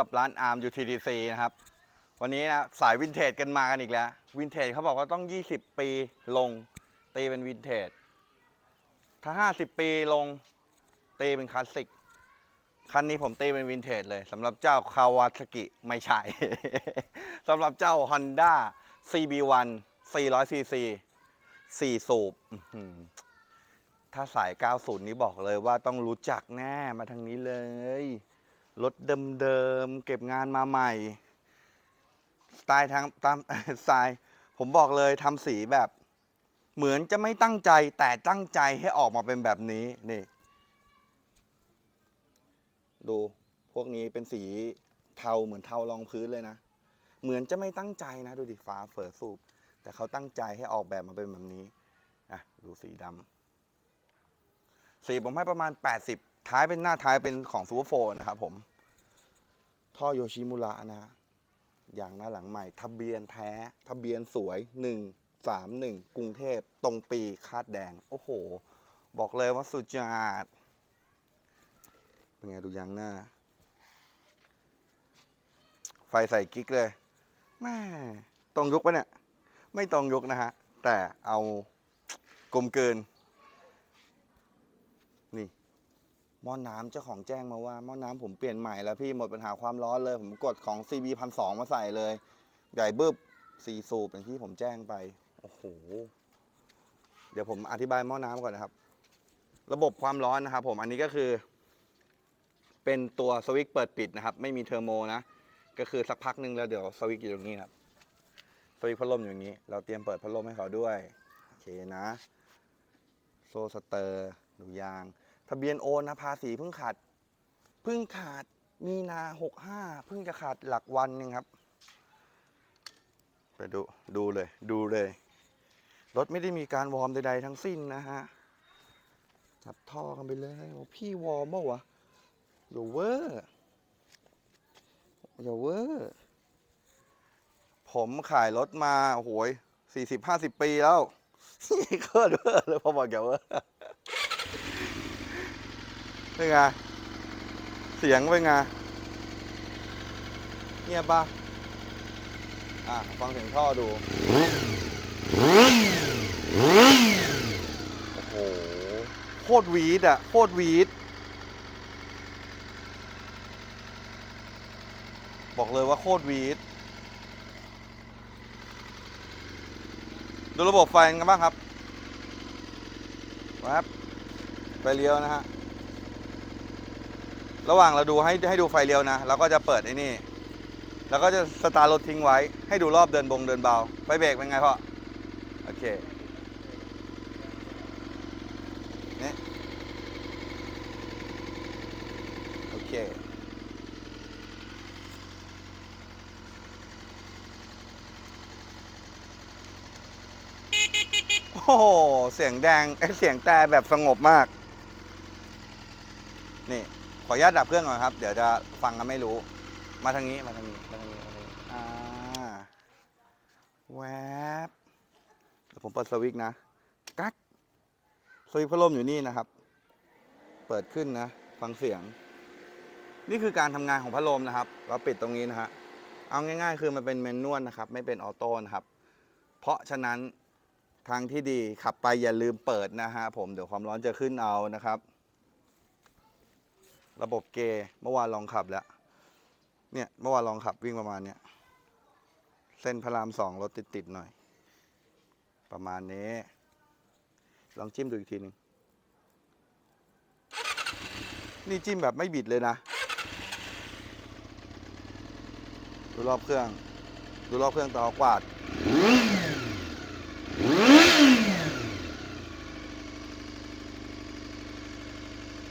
กับร้านอาร์ม UTDC นะครับ วันนี้นะสายวินเทจกันมากันอีกแล้ว วินเทจเขาบอกว่าต้อง 20 ปีลง ตีเป็นวินเทจ ถ้า 50 ปีลง ตีเป็นคลาสสิก คันนี้ผมตีเป็นวินเทจเลยสำหรับเจ้าคาวาซากิไม่ใช่ สำหรับเจ้า Honda CB1 400cc 4 สูบถ้าสาย 90 นี้บอกเลยว่าต้องรู้จักแน่มาทางนี้เลย รถเดิมๆ เก็บงานมาใหม่ สไตล์ทางตามสไตล์ผมบอกเลยทำสีแบบ เหมือนจะไม่ตั้งใจแต่ตั้งใจให้ออกมาเป็นแบบนี้นี่ ดูพวกนี้เป็นสีเทาเหมือนเทารองพื้นเลยนะ เหมือนจะไม่ตั้งใจนะดูดิฟ้าเฝอสูบแต่เขาตั้งใจให้ออกแบบมาเป็นแบบนี้อะดูสีดำสีผมให้ประมาณ 80 ท้ายเป็นหน้าท้ายเป็นของซูเปอร์โฟนนะครับผม ท่อโยชิมุระนะอย่างหน้าหลังใหม่ทะเบียนแท้ ทะเบียนสวย131กรุงเทพตรงปีคาดแดง โอ้โห บอกเลยว่าสุดยอดเป็นไงดูยางหน้า ไฟใส่กิ๊กเลยแม่ตรงยุกปะเนี่ย ไม่ตรงยุกนะฮะ แต่เอากลมเกิน นี่ หม้อน้ำเจ้าของแจ้งมาว่าหม้อน้ำผมเปลี่ยนใหม่แล้วพี่หมดปัญหาความร้อนเลย ผมกดของ CB พันสองมาใส่เลย ใหญ่บึ้บสี่สูบอย่างที่ผมแจ้งไป โอ้โห เดี๋ยวผมอธิบายหม้อน้ำก่อนนะครับ ระบบความร้อนนะครับผมอันนี้ก็คือ เป็นตัวสวิตช์เปิดปิดนะครับ ไม่มีเทอร์โมนะ ก็คือสักพักหนึ่งแล้วเดี๋ยวสวิตช์อยู่ตรงนี้ครับสวิตช์พัดลมอยู่อย่างนี้ เราเตรียมเปิดพัดลมให้เขาด้วย โอเคนะ โซ่สเตอร์ดูยาง ทะเบียนโอนนะภาษีเพิ่งขาดเพิ่งขาดมีนาหกห้าเพิ่งจะขาดหลักวันหนึงครับ ไปดูดูเลย ดูเลย รถไม่ได้มีการวอร์มใดๆทั้งสิ้นนะฮะจับท่อกันไปเลยโอ้พี่วอร์มเปล่าวะอย่าเวอร์อย่าเวอร์ผมขายรถมาโอ้โหสี่สิบห้าสิบปีแล้วเคอร์เวอร์เลยพอบอกอย่าเวอร์ เป็นไง เสียงเป็นไง เงียบปะอะ ฟังเสียงท่อดู โอ้โห โคตรวีดอะ โคตรวีด บอกเลยว่าโคตรวีด ดูระบบไฟกันบ้างครับแวบไฟเลี้ยวนะฮะ ระหว่างเราดูให้ให้ดูไฟเลี้ยวนะเราก็จะเปิดไอ้นี่ แล้วก็จะสตาร์รถทิ้งไว้ ให้ดูรอบเดินบงเดินเบา ไฟเบรกเป็นไงพ่อ โอเคนี่โอเค โอ้โห เสียงแดงเอ้ยเสียงแต่แบบสงบมาก นี่ ออนุญาตดับเครื่องก่อนครับ เดี๋ยวจะฟังกันไม่รู้ มาทางนี้ มาทางนี้ มาทางนี้มาทางนี้อ่าแวบเดี๋ยวผมเปิดสวิตช์นะ กักสวิตช์พัดลมอยู่นี่นะครับ เปิดขึ้นนะ ฟังเสียง นี่คือการทำงานของพัดลมนะครับ เราปิดตรงนี้นะฮะ เอาง่าย ๆ คือมันเป็นแมนนวลนะครับ ไม่เป็นออโต้นะครับ เพราะฉะนั้นทางที่ดีขับไปอย่าลืมเปิดนะฮะผม เดี๋ยวความร้อนจะขึ้นเอานะครับ ระบบเกย์เมื่อวานลองขับแล้ว เนี่ยเมื่อวานลองขับวิ่งประมาณเนี้ย เส้นพระรามสองรถติดๆหน่อย ประมาณนี้ ลองจิ้มดูอีกทีหนึ่งนี่จิ้มแบบไม่บิดเลยนะ ดูรอบเครื่อง ดูรอบเครื่องต่อกวาด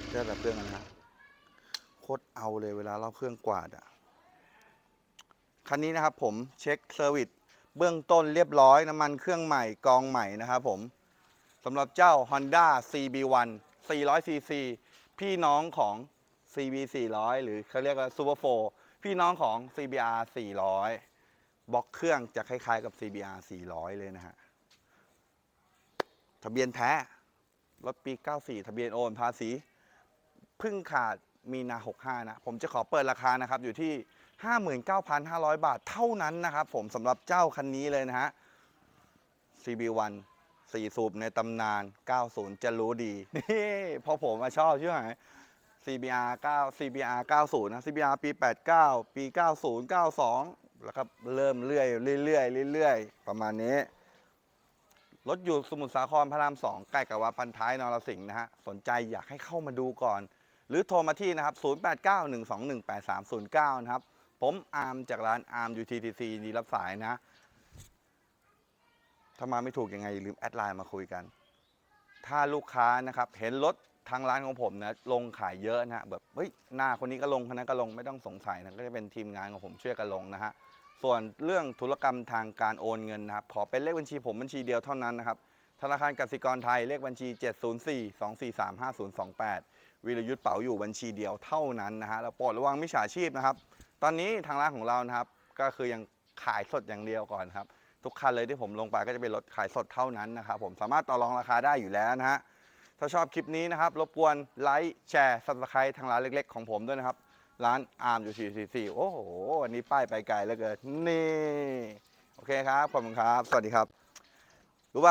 เจ้าแบบเครื่องนะฮะโค ตรเอาเลยเวลารอบเครื่องกวาดอะคันนี้นะครับผมเช็คเซอร์วิสเบื้องต้นเรียบร้อยน้ำมันเครื่องใหม่กองใหม่นะครับผมสำหรับเจ้า Honda CB1 400cc พี่น้องของ CB 400หรือเขาเรียกว่า Super 4พี่น้องของ CBR 400บล็อกเครื่องจะคล้ายๆกับ CBR 400 เลยนะฮะทะเบียนแท้รถปี 94 ทะเบียนโอนภาษี พึ่งขาด มีนา 65 นะ ผมจะขอเปิดราคานะครับอยู่ที่ 59,500 บาทเท่านั้นนะครับ ผมสำหรับเจ้าคันนี้เลยนะฮะ CB1 สี่สูบในตำนาน 90 จะรู้ดี นี่พอผมมาชอบใช่ไหม CBR 9 CBR 90 นะ CBR ปี 89 ปี 90 92 แล้วครับเริ่มเรื่อยเรื่อยเรื่อยประมาณนี้ รถอยู่สมุทรสาครพระราม 2 ใกล้กับวัดพันท้ายนรสิงห์นะฮะ สนใจอยากให้เข้ามาดูก่อน หรือโทรมาที่นะครับ 0891218309 นะครับ ผมอาร์มจากร้านอาร์ม UTTC ดีรับสายนะ ถ้ามาไม่ถูกยังไงอย่าลืมแอดไลน์มาคุยกัน ถ้าลูกค้านะครับเห็นรถทางร้านของผมนะลงขายเยอะนะฮะแบบเฮ้ยหน้าคนนี้ก็ลงคนนั้นก็ลงไม่ต้องสงสัยนะก็จะเป็นทีมงานของผมช่วยกันลงนะฮะส่วนเรื่องธุรกรรมทางการโอนเงินนะครับขอเป็นเลขบัญชีผมบัญชีเดียวเท่านั้นนะครับธนาคารกสิกรไทยเลขบัญชี 704 243 5028 วิรยุทธ์เป๋าอยู่บัญชีเดียวเท่านั้นนะฮะแล้วโปรดระวังมิจฉาชีพนะครับ ตอนนี้ทางร้านของเรานะครับ ก็คือยังขายสดอย่างเดียวก่อนครับ ทุกคันเลยที่ผมลงไปก็จะเป็นรถขายสดเท่านั้นนะครับผมสามารถต่อรองราคาได้อยู่แล้วนะฮะถ้าชอบคลิปนี้นะครับรบกวนไลค์แชร์ซับสไครต์ทางร้านเล็ก ๆ ของผมด้วยนะครับ ร้านอาร์มอยู่444โอ้โหวันนี้ป้ายไปไกลเหลือเกินนี่โอเคครับขอบคุณครับ สวัสดีครับ